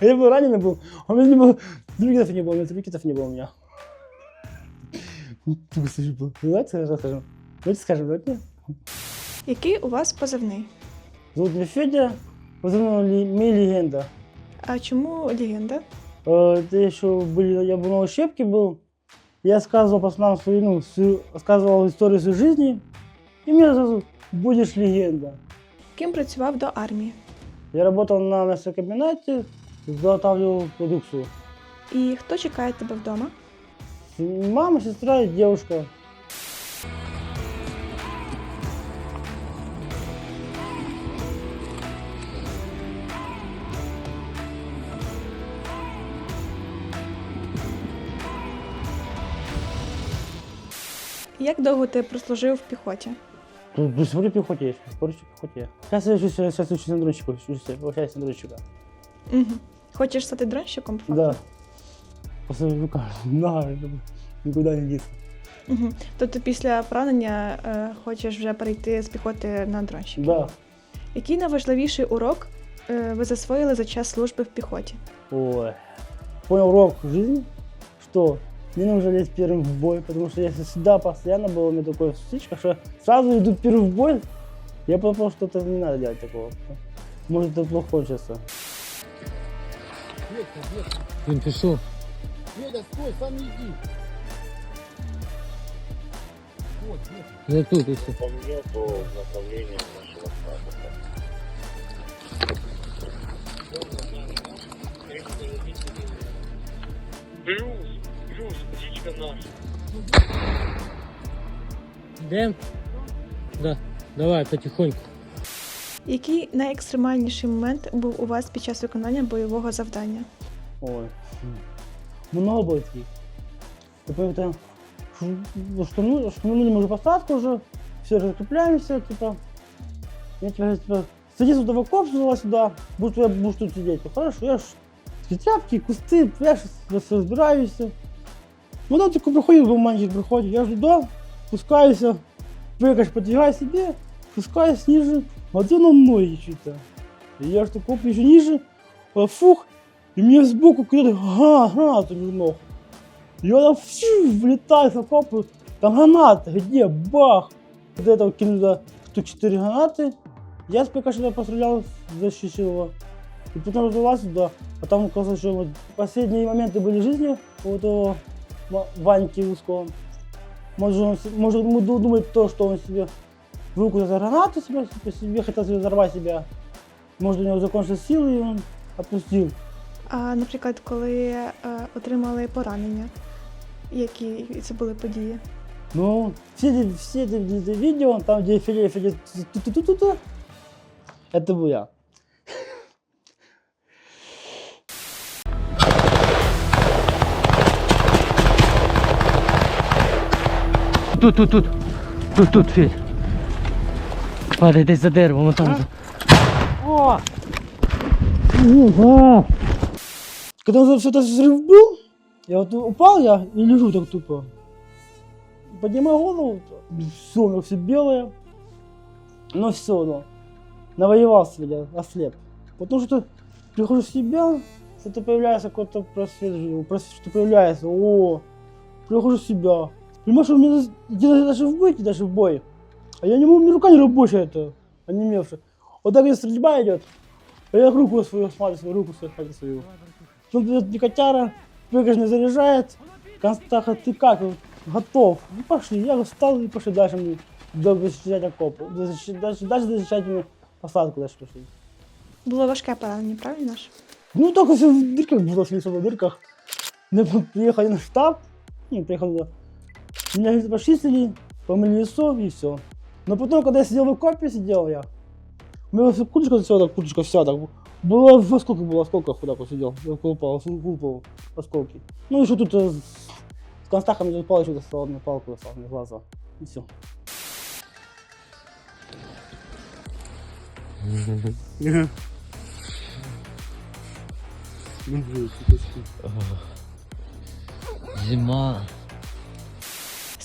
Я был раненый был, а у меня не было, других не было, у меня турникетов не было у меня. Туго слышу был. Ну, Давайте расскажем. Давайте скажем, давайте. Який у вас позивний? Зовут меня Федя, позывной Ли- ми легенда. А чому легенда? Э, Это еще были, я был на ущепке был, я рассказывал пацанам свою, ну, свою, рассказывал историю своей жизни, и меня сразу будешь легенда. Ким працював до армії? Я работал на мясокомбинате, заготавливал продукцию. І хто чекає тебе вдома? Мама, сестра и девушка. Як довго ти прослужив в піхоті? Тут до сих пор в пехоте есть, до в пехоте. Сейчас я учусь на учусь, обучаюсь на дронщика. Угу. Хочеш стати дронщиком? по факту? Да. После рука, на, никуда не деться. Угу. Тобто після поранення е, хочеш вже перейти з піхоти на дронщик. Да. Який найважливіший урок е, ви засвоїли за час служби в піхоті? Ой. Понял урок жизни, что не нужно лезть первым в бой, потому что если всегда постоянно было у меня такое стычка, что сразу идут первым в бой, я подумал, что это не надо делать такого. Может это плохо кончится. Він пішов. Федя, стой, сам не иди. Вот, вот. Не тут і все. по мне, то в направлении нашего статуса. Плюс, плюс, птичка наша. Йдем? Да. Давай потихоньку. Який найекстремальніший момент був у вас під час виконання бойового завдання? Ой. Много было таких. Типа это, ш- штану- штанули мы уже посадку уже, все закрепляемся, типа. Я тебе говорю, типа, садись сюда в окоп, сюда, сюда, будешь, я, будешь тут сидеть. Ну, хорошо, я ж такие тряпки, кусты, я ж рас- разбираюсь. Ну там такой приходит, был мальчик приходит, я же туда, спускаюсь, прыгаешь, подвигай себе, спускаюсь ниже, Смотрю на ноги что-то. И я ж такой еще ниже, а, фух, и мне сбоку кто-то га- гранату между ног. Я там фью, влетаю в окопы, там граната, где, бах. До этого кинули штук 4 гранаты, я с ПК пострелял, защитил его. И потом разорвался туда, а там оказалось, что вот последние моменты были жизни у этого Ва- Ваньки Узкого. Может, он, может ему ду- думать то, что он себе руку за гранату себе, себе, себе хотел себе взорвать себя. Может, у него закончились силы, и он отпустил. А, наприклад, коли е, отримали поранення, які це були події? Ну, все эти, все эти, эти видео, там, где Филе, Филе, ту-ту-ту-ту, это был я. Тут, тут, тут. Тут, тут, Федь. Падай десь за деревом, там. О! Ага. Когда уже все это взрыв был, я вот упал я и лежу так тупо. Поднимаю голову, все, у меня все белое. Но все, ну, навоевался я, ослеп. Потому что прихожу в себя, что-то появляется какой-то просвет, в жизни, просвет, что появляется, о, прихожу в себя. Понимаешь, у меня идти даже в бой, идти даже в бой. А я не могу, у меня рука не рабочая это, онемевшая. Вот так если стрельба идет, а я руку свою смотрю, свою руку свою, смотрю свою. Тут идет никотяра, прыгаешь не заряжает, Констаха, ты как, готов. Ну пошли, я встал и пошли дальше мне защищать окоп, дальше, дальше защищать мне посадку дальше пошли. Було важке поранення, правильно ж? Ну только все в дырках было, все в дырках. Мы приехали на штаб, не, приехал туда. Меня почистили, помыли лицо и все. Но потом, когда я сидел в окопе, сидел я, у меня вся курточка вся так, курточка вся так, было в осколках было, в осколках вот сидел, я упал, упал, осколки. Ну еще тут э, с констахами палочку достал, мне палку достал, мне глаза, и все. Зима.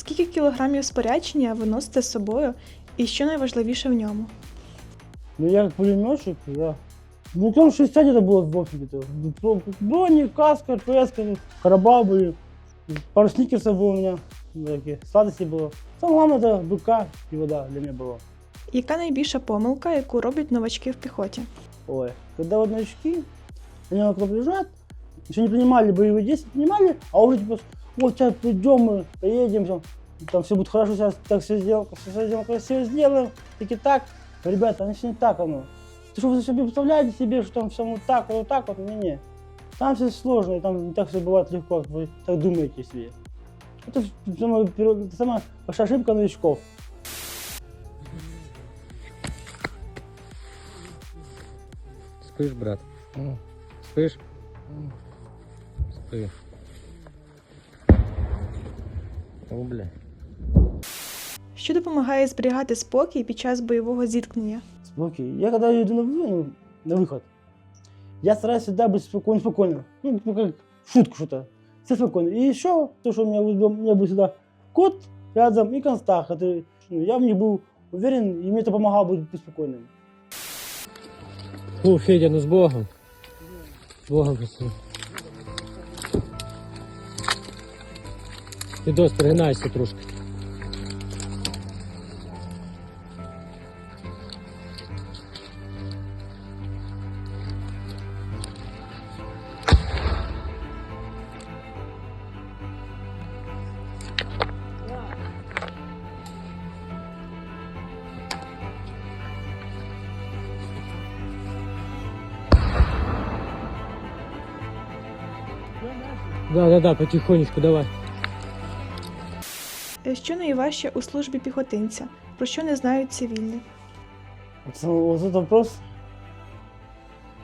Скільки кілограмів спорядження ви носите з собою і що найважливіше в ньому? Ну я как пулеметчик, я Ну, километров 60 это было, в общем-то. Брони, каска, РПС, карабал были. Пару сникерсов было у меня, такие, сладости было. Самое главное, это БК и вода для меня было. Яка найбільша помилка, яку роблять новачки в піхоті? Ой, когда вот новички, они вот приезжают, еще не принимали боевые действия, принимали, а уже типа, вот сейчас придем мы, поедем, всё, Там все будет хорошо, сейчас так все сделаем, все сделаем, красиво сделаем, таки так. Ребята, оно все не так оно. Ты что вы себе представляете себе, что там все вот так, вот так вот, не-не. Там все сложно, и там не так все бывает легко, как вы так думаете себе. Это самая, самая большая ошибка новичков. Спиш, брат? Спиш? Спи. О, бля. Що допомагає зберігати спокій під час бойового зіткнення? Спокій. Я когда иду на, вы- ну, на выход, я стараюсь всегда быть спокойным, спокойным. Ну, типа как шутку что-то. Все спокойно. И еще то, что у меня, был- у меня был всегда кот рядом и констах, который, ну, я в них был уверен, и мне это помогало быть спокойным. Фу, Федя, ну з Богом. З Богом пацани. Ти дос, пригинайся трошки. Да, да, да, потихонечку, давай. Е, Що найважче у службі піхотинця? Про що не знають цивільні? Вот, сам- вот этот вопрос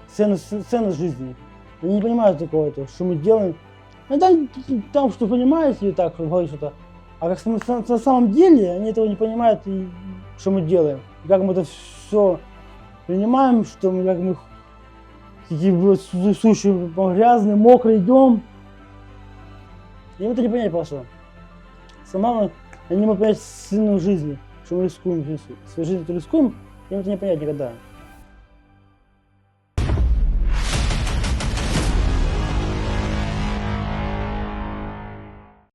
ценность, ценность жизни. Они не понимают такого, этого, что мы делаем. Ну, там, там что понимаете, и так что говорят что-то. А как мы на на самом деле, они этого не понимают, и что мы делаем. И как мы это все принимаем, что мы, как мы такие вот су- сущие, грязные, мокрые идем. Им это не понять просто. Сама они не могут понять цену жизни, что мы рискуем, своей жизнью рискуем, им это не понять никогда.